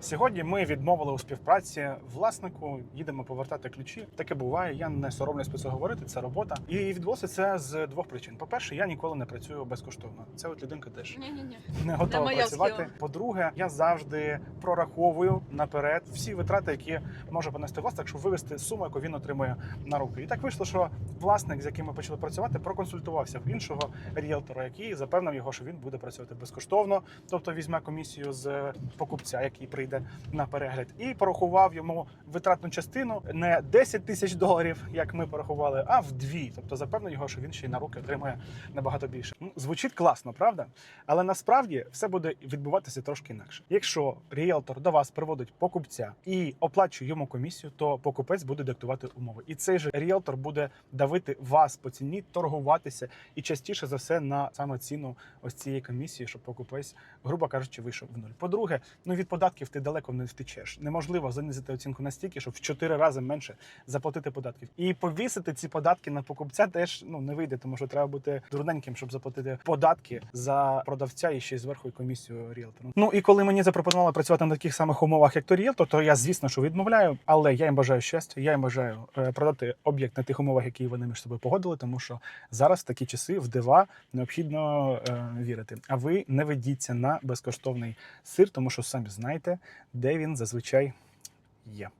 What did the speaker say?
Сьогодні ми відмовили у співпраці власнику. Їдемо повертати ключі. Таке буває. Я не соромлюсь про це говорити. Це робота. І відбулося це з двох причин. По-перше, я ніколи не працюю безкоштовно. Це от людинка теж Ні, ні, ні. не готова моя працювати. По-друге, я завжди прораховую наперед всі витрати, які може понести власник, щоб вивести суму, яку він отримує на руки. І так вийшло, що власник, з яким ми почали працювати, проконсультувався в іншого ріелтора, який запевнив його, що він буде працювати безкоштовно, тобто візьме комісію з покупця, який прийде на перегляд, і порахував йому витратну частину не 10 тисяч доларів, як ми порахували, а в дві. Тобто запевнив його, що він ще й на руки отримає набагато більше. Ну, звучить класно, правда? Але насправді все буде відбуватися трошки інакше. Якщо ріелтор до вас приводить покупця і оплачує йому комісію, то покупець буде диктувати умови. І цей же ріелтор буде давити вас по ціні, торгуватися і частіше за все на саме ціну ось цієї комісії, щоб покупець, грубо кажучи, вийшов в нуль. По-друге, ну від податків ти далеко не втечеш. Неможливо занизити оцінку настільки, щоб в 4 рази менше заплатити податків. І повісити ці податки на покупця теж ну не вийде, тому що треба бути дурненьким, щоб заплатити податки за продавця і ще й зверху комісію ріелтору. Ну і коли мені запропонували працювати на таких самих умовах, як то ріелтор, то я звісно, що відмовляю, але я їм бажаю щастя. Я їм бажаю е, продати об'єкт на тих умовах, які вони між собою погодили, тому що зараз в такі часи в дива необхідно е, вірити. А ви не ведіться на безкоштовний сир, тому що самі знаєте, де він зазвичай є.